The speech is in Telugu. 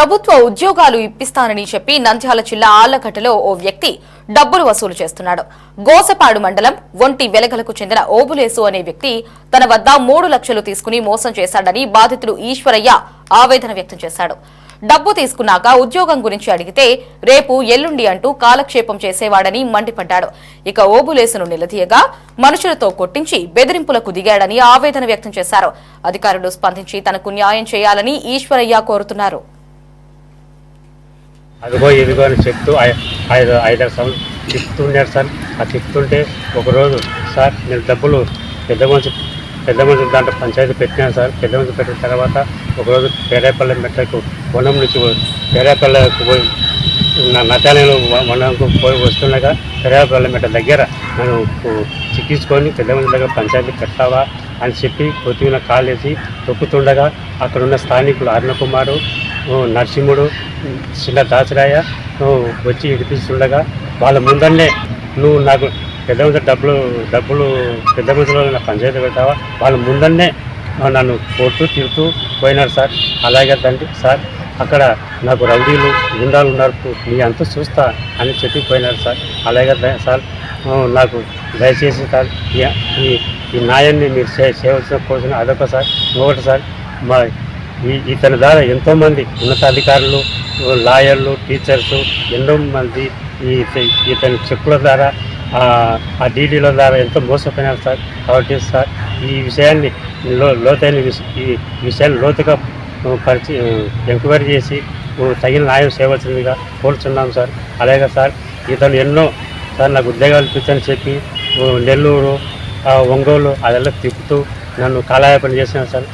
ప్రభుత్వ ఉద్యోగాలు ఇప్పిస్తానని చెప్పి నంద్యాల జిల్లా ఆళ్ళగడ్డలో ఓ వ్యక్తి డబ్బులు వసూలు చేస్తున్నాడు. గోసపాడు మండలం ఒంటి వెలగలకు చెందిన ఓబులేసు అనే వ్యక్తి తన వద్ద మూడు లక్షలు తీసుకుని మోసం చేశాడని బాధితుడు ఈశ్వరయ్య ఆవేదన వ్యక్తం చేశాడు. డబ్బు తీసుకున్నాక ఉద్యోగం గురించి అడిగితే రేపు ఎల్లుండి అంటూ కాలక్షేపం చేసేవాడని మండిపడ్డాడు. ఇక ఓబులేసును నిలదీయగా మనుషులతో కొట్టించి బెదిరింపులకు దిగాడని ఆవేదన వ్యక్తం చేశారు. అధికారులు స్పందించి తనకు న్యాయం చేయాలని ఈశ్వరయ్య కోరుతున్నారు. అదిగో ఇదిగో అని చెప్తూ ఐదు ఐదారు సంవత్సరం చెప్తున్నాడు సార్. ఆ చెప్తుంటే ఒకరోజు సార్ నేను డబ్బులు పెద్ద మనిషి పెద్ద మనిషి దాంట్లో పంచాయతీ పెట్టినాను సార్. పెద్ద మనిషి పెట్టిన తర్వాత ఒకరోజు పేరేపల్లె మెట్లకు వనం నుంచి పేరేపల్లెకు పోయి నా నటాలలో వనంకు పోయి వస్తుండగా పేరేపల్లె మెట్ట దగ్గర నన్ను చిక్కించుకొని పెద్ద మనిషి దగ్గర పంచాయతీ పెట్టావా అని చెప్పి కొద్దిగా కాలేసి తొక్కుతుండగా అక్కడున్న స్థానికులు అరుణకుమారు నరసింహుడు చిన్న దాసరాయ వచ్చి ఇడిపిస్తుండగా వాళ్ళ ముందరనే నువ్వు నాకు పెద్ద మంది డబ్బులు డబ్బులు పెద్ద మనుషులు నాకు పంచాయతీ పెడతావా? వాళ్ళ ముందరనే నన్ను కొడుతూ తిడుతూ పోయినారు సార్. అలాగే తండ్రి సార్ అక్కడ నాకు రౌడీలు గుండాలు ఉన్నారు నీ అంతా చూస్తా అని చెప్పి పోయినారు సార్. అలాగే సార్ నాకు దయచేసి సార్ ఈ- ఈ నాయన్ని న్యాయాన్ని మీరు సే చేయవలసిన కోసం అదొక సార్ ఇంకొకటి సార్ మా ఈ ఇతని ద్వారా ఎంతోమంది ఉన్నతాధికారులు లాయర్లు టీచర్స్ ఎంతోమంది ఈ ఇతని చెప్పుల ద్వారా ఆ డీడీల ద్వారా ఎంతో మోసపోయినారు సార్. కాబట్టి సార్ ఈ విషయాన్ని లోతైన ఈ విషయాన్ని లోతుగా పరిచి ఎంక్వైరీ చేసి తగిన న్యాయం చేయవలసిందిగా కోరుచున్నాం సార్. అలాగే సార్ ఇతను ఎన్నో సార్ నాకు ఉద్యోగాలు ఇప్పించని చెప్పి నెల్లూరు ఒంగోలు అదెల్లా తిప్పుతూ నన్ను కాలాయపని చేసినా సార్.